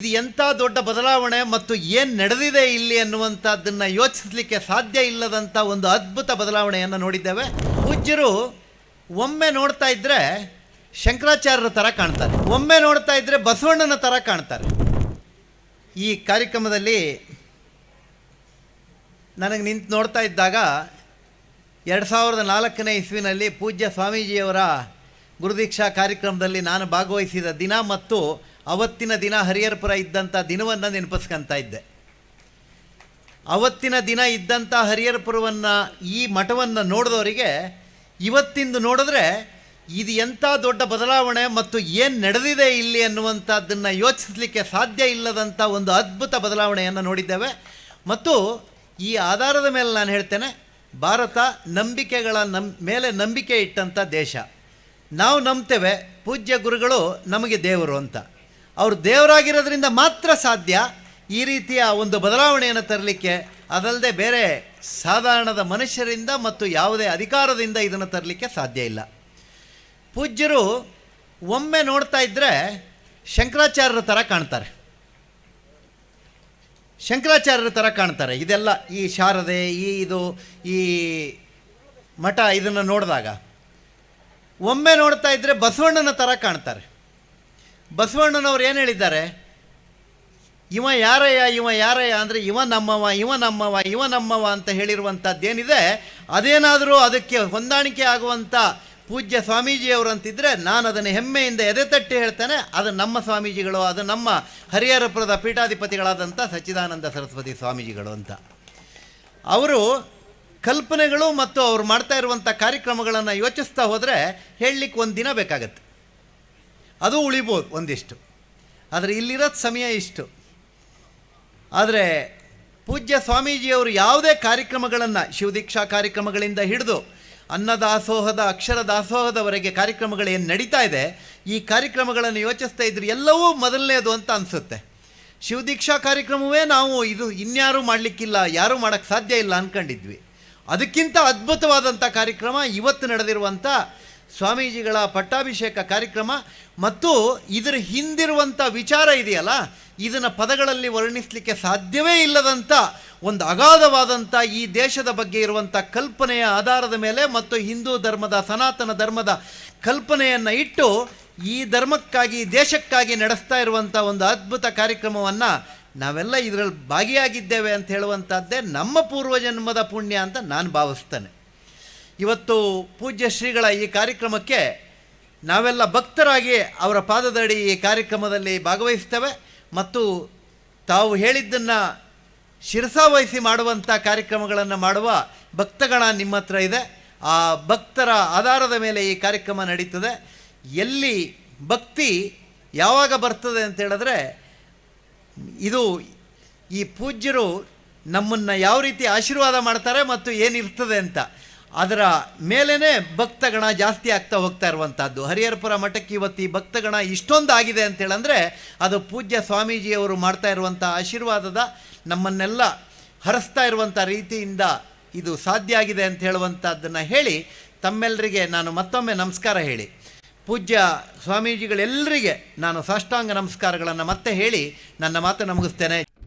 ಇದು ಎಂಥ ದೊಡ್ಡ ಬದಲಾವಣೆ ಮತ್ತು ಏನು ನಡೆದಿದೆ ಇಲ್ಲಿ ಅನ್ನುವಂಥದ್ದನ್ನು ಯೋಚಿಸಲಿಕ್ಕೆ ಸಾಧ್ಯ ಇಲ್ಲದಂಥ ಒಂದು ಅದ್ಭುತ ಬದಲಾವಣೆಯನ್ನು ನೋಡಿದ್ದೇವೆ. ಪೂಜ್ಯರು ಒಮ್ಮೆ ನೋಡ್ತಾ ಇದ್ದರೆ ಶಂಕರಾಚಾರ್ಯರ ಥರ ಕಾಣ್ತಾರೆ. ಒಮ್ಮೆ ನೋಡ್ತಾ ಇದ್ದರೆ ಬಸವಣ್ಣನ ಥರ ಕಾಣ್ತಾರೆ. ಈ ಕಾರ್ಯಕ್ರಮದಲ್ಲಿ ನನಗೆ ನಿಂತು ನೋಡ್ತಾ ಇದ್ದಾಗ ಎರಡು ಸಾವಿರದ ನಾಲ್ಕನೇ ಇಸ್ವಿನಲ್ಲಿ ಪೂಜ್ಯ ಸ್ವಾಮೀಜಿಯವರ ಗುರುದೀಕ್ಷಾ ಕಾರ್ಯಕ್ರಮದಲ್ಲಿ ನಾನು ಭಾಗವಹಿಸಿದ ದಿನ ಮತ್ತು ಅವತ್ತಿನ ದಿನ ಹರಿಹರಪುರ ಇದ್ದಂಥ ದಿನವನ್ನು ನೆನಪಿಸ್ಕೊಂತ ಇದ್ದೆ. ಅವತ್ತಿನ ದಿನ ಇದ್ದಂಥ ಹರಿಹರಪುರವನ್ನು, ಈ ಮಠವನ್ನು ನೋಡಿದವರಿಗೆ ಇವತ್ತಿಂದು ನೋಡಿದ್ರೆ ಇದು ಎಂಥ ದೊಡ್ಡ ಬದಲಾವಣೆ ಮತ್ತು ಏನು ನಡೆದಿದೆ ಇಲ್ಲಿ ಅನ್ನುವಂಥದ್ದನ್ನು ಯೋಚಿಸಲಿಕ್ಕೆ ಸಾಧ್ಯ ಇಲ್ಲದಂಥ ಒಂದು ಅದ್ಭುತ ಬದಲಾವಣೆಯನ್ನು ನೋಡಿದ್ದೇವೆ. ಮತ್ತು ಈ ಆಧಾರದ ಮೇಲೆ ನಾನು ಹೇಳ್ತೇನೆ, ಭಾರತ ನಂಬಿಕೆಗಳ ನಂ ಮೇಲೆ ನಂಬಿಕೆ ಇಟ್ಟಂಥ ದೇಶ. ನಾವು ನಂಬ್ತೇವೆ, ಪೂಜ್ಯ ಗುರುಗಳು ನಮಗೆ ದೇವರು ಅಂತ. ಅವರು ದೇವರಾಗಿರೋದ್ರಿಂದ ಮಾತ್ರ ಸಾಧ್ಯ ಈ ರೀತಿಯ ಒಂದು ಬದಲಾವಣೆಯನ್ನು ತರಲಿಕ್ಕೆ, ಅದಲ್ಲದೆ ಬೇರೆ ಸಾಧಾರಣದ ಮನುಷ್ಯರಿಂದ ಮತ್ತು ಯಾವುದೇ ಅಧಿಕಾರದಿಂದ ಇದನ್ನು ತರಲಿಕ್ಕೆ ಸಾಧ್ಯ ಇಲ್ಲ. ಪೂಜ್ಯರು ಒಮ್ಮೆ ನೋಡ್ತಾ ಇದ್ದರೆ ಶಂಕರಾಚಾರ್ಯರ ಥರ ಕಾಣ್ತಾರೆ. ಶಂಕರಾಚಾರ್ಯರ ಥರ ಕಾಣ್ತಾರೆ. ಇದೆಲ್ಲ ಈ ಶಾರದೆ, ಈ ಇದು, ಈ ಮಠ ಇದನ್ನು ನೋಡಿದಾಗ. ಒಮ್ಮೆ ನೋಡ್ತಾ ಇದ್ದರೆ ಬಸವಣ್ಣನ ಥರ ಕಾಣ್ತಾರೆ. ಬಸವಣ್ಣನವ್ರು ಏನು ಹೇಳಿದ್ದಾರೆ? ಇವ ಯಾರಯ್ಯ ಇವ ಯಾರಯ್ಯ ಅಂದರೆ ಇವ ನಮ್ಮವ ಇವ ನಮ್ಮವ ಇವ ನಮ್ಮವ ಅಂತ ಹೇಳಿರುವಂಥದ್ದೇನಿದೆ ಅದೇನಾದರೂ ಅದಕ್ಕೆ ಹೊಂದಾಣಿಕೆ ಆಗುವಂಥ ಪೂಜ್ಯ ಸ್ವಾಮೀಜಿಯವರು ಅಂತಿದ್ದರೆ ನಾನು ಅದನ್ನು ಹೆಮ್ಮೆಯಿಂದ ಎದೆ ತಟ್ಟಿ ಹೇಳ್ತೇನೆ. ಅದು ನಮ್ಮ ಸ್ವಾಮೀಜಿಗಳು, ಅದು ನಮ್ಮ ಹರಿಹರಪುರದ ಪೀಠಾಧಿಪತಿಗಳಾದಂಥ ಸಚ್ಚಿದಾನಂದ ಸರಸ್ವತಿ ಸ್ವಾಮೀಜಿಗಳು ಅಂತ. ಅವರು ಕಲ್ಪನೆಗಳು ಮತ್ತು ಅವರು ಮಾಡ್ತಾ ಇರುವಂಥ ಕಾರ್ಯಕ್ರಮಗಳನ್ನು ಯೋಚಿಸ್ತಾ ಹೋದರೆ ಹೇಳಲಿಕ್ಕೆ ಒಂದು ದಿನ ಬೇಕಾಗತ್ತೆ. ಅದು ಉಳಿಬೋದು ಒಂದಿಷ್ಟು. ಆದರೆ ಇಲ್ಲಿರೋದು ಸಮಯ ಇಷ್ಟು. ಆದರೆ ಪೂಜ್ಯ ಸ್ವಾಮೀಜಿಯವರು ಯಾವುದೇ ಕಾರ್ಯಕ್ರಮಗಳನ್ನು, ಶಿವದೀಕ್ಷಾ ಕಾರ್ಯಕ್ರಮಗಳಿಂದ ಹಿಡಿದು ಅನ್ನದಾಸೋಹದ ಅಕ್ಷರ ದಾಸೋಹದವರೆಗೆ ಕಾರ್ಯಕ್ರಮಗಳು ಏನು ನಡೀತಾ ಇದೆ, ಈ ಕಾರ್ಯಕ್ರಮಗಳನ್ನು ಯೋಚಿಸ್ತಾ ಇದ್ರೆ ಎಲ್ಲವೂ ಮೊದಲನೇದು ಅಂತ ಅನಿಸುತ್ತೆ. ಶಿವದೀಕ್ಷಾ ಕಾರ್ಯಕ್ರಮವೇ ನಾವು ಇದು ಇನ್ಯಾರೂ ಮಾಡಲಿಕ್ಕಿಲ್ಲ, ಯಾರೂ ಮಾಡೋಕ್ಕೆ ಸಾಧ್ಯ ಇಲ್ಲ ಅಂದ್ಕೊಂಡಿದ್ವಿ ಅದಕ್ಕಿಂತ ಅದ್ಭುತವಾದಂಥ ಕಾರ್ಯಕ್ರಮ ಇವತ್ತು ನಡೆದಿರುವಂಥ ಸ್ವಾಮೀಜಿಗಳ ಪಟ್ಟಾಭಿಷೇಕ ಕಾರ್ಯಕ್ರಮ ಮತ್ತು ಇದರ ಹಿಂದಿರುವಂಥ ವಿಚಾರ ಇದೆಯಲ್ಲ, ಇದನ್ನು ಪದಗಳಲ್ಲಿ ವರ್ಣಿಸಲಿಕ್ಕೆ ಸಾಧ್ಯವೇ ಇಲ್ಲದಂಥ ಒಂದು ಅಗಾಧವಾದಂಥ ಈ ದೇಶದ ಬಗ್ಗೆ ಇರುವಂಥ ಕಲ್ಪನೆಯ ಆಧಾರದ ಮೇಲೆ ಮತ್ತು ಹಿಂದೂ ಧರ್ಮದ ಸನಾತನ ಧರ್ಮದ ಕಲ್ಪನೆಯನ್ನು ಇಟ್ಟು ಈ ಧರ್ಮಕ್ಕಾಗಿ, ದೇಶಕ್ಕಾಗಿ ನಡೆಸ್ತಾ ಇರುವಂಥ ಒಂದು ಅದ್ಭುತ ಕಾರ್ಯಕ್ರಮವನ್ನು ನಾವೆಲ್ಲ ಇದರಲ್ಲಿ ಭಾಗಿಯಾಗಿದ್ದೇವೆ ಅಂತ ಹೇಳುವಂಥದ್ದೇ ನಮ್ಮ ಪೂರ್ವಜನ್ಮದ ಪುಣ್ಯ ಅಂತ ನಾನು ಭಾವಿಸ್ತೇನೆ. ಇವತ್ತು ಪೂಜ್ಯ ಶ್ರೀಗಳ ಈ ಕಾರ್ಯಕ್ರಮಕ್ಕೆ ನಾವೆಲ್ಲ ಭಕ್ತರಾಗಿ ಅವರ ಪಾದದಡಿ ಈ ಕಾರ್ಯಕ್ರಮದಲ್ಲಿ ಭಾಗವಹಿಸ್ತೇವೆ ಮತ್ತು ತಾವು ಹೇಳಿದ್ದನ್ನು ಶಿರಸಾವಹಿಸಿ ಮಾಡುವಂಥ ಕಾರ್ಯಕ್ರಮಗಳನ್ನು ಮಾಡುವ ಭಕ್ತಗಣ ನಿಮ್ಮ ಹತ್ರ ಇದೆ. ಆ ಭಕ್ತರ ಆಧಾರದ ಮೇಲೆ ಈ ಕಾರ್ಯಕ್ರಮ ನಡೀತದೆ. ಎಲ್ಲಿ ಭಕ್ತಿ ಯಾವಾಗ ಬರ್ತದೆ ಅಂತ ಹೇಳಿದ್ರೆ, ಇದು ಈ ಪೂಜ್ಯರು ನಮ್ಮನ್ನು ಯಾವ ರೀತಿ ಆಶೀರ್ವಾದ ಮಾಡ್ತಾರೆ ಮತ್ತು ಏನಿರ್ತದೆ ಅಂತ. ಅದರ ಮೇಲೇ ಭಕ್ತಗಣ ಜಾಸ್ತಿ ಆಗ್ತಾ ಹೋಗ್ತಾ ಇರುವಂಥದ್ದು ಹರಿಹರಪುರ ಮಠಕ್ಕೆ ಇವತ್ತು ಈ ಭಕ್ತಗಣ ಇಷ್ಟೊಂದು ಆಗಿದೆ ಅಂತೇಳಂದರೆ ಅದು ಪೂಜ್ಯ ಸ್ವಾಮೀಜಿಯವರು ಮಾಡ್ತಾ ಇರುವಂಥ ಆಶೀರ್ವಾದದ ನಮ್ಮನ್ನೆಲ್ಲ ಹರಿಸ್ತಾ ಇರುವಂಥ ರೀತಿಯಿಂದ ಇದು ಸಾಧ್ಯ ಆಗಿದೆ ಅಂತ ಹೇಳುವಂಥದ್ದನ್ನು ಹೇಳಿ ತಮ್ಮೆಲ್ಲರಿಗೆ ನಾನು ಮತ್ತೊಮ್ಮೆ ನಮಸ್ಕಾರ ಹೇಳಿ. ಪೂಜ್ಯ ಸ್ವಾಮೀಜಿಗಳೆಲ್ಲರಿಗೆ ನಾನು ಸಾಷ್ಟಾಂಗ ನಮಸ್ಕಾರಗಳನ್ನು ಮತ್ತೆ ಹೇಳಿ ನನ್ನ ಮಾತು ಮುಗಿಸ್ತೇನೆ.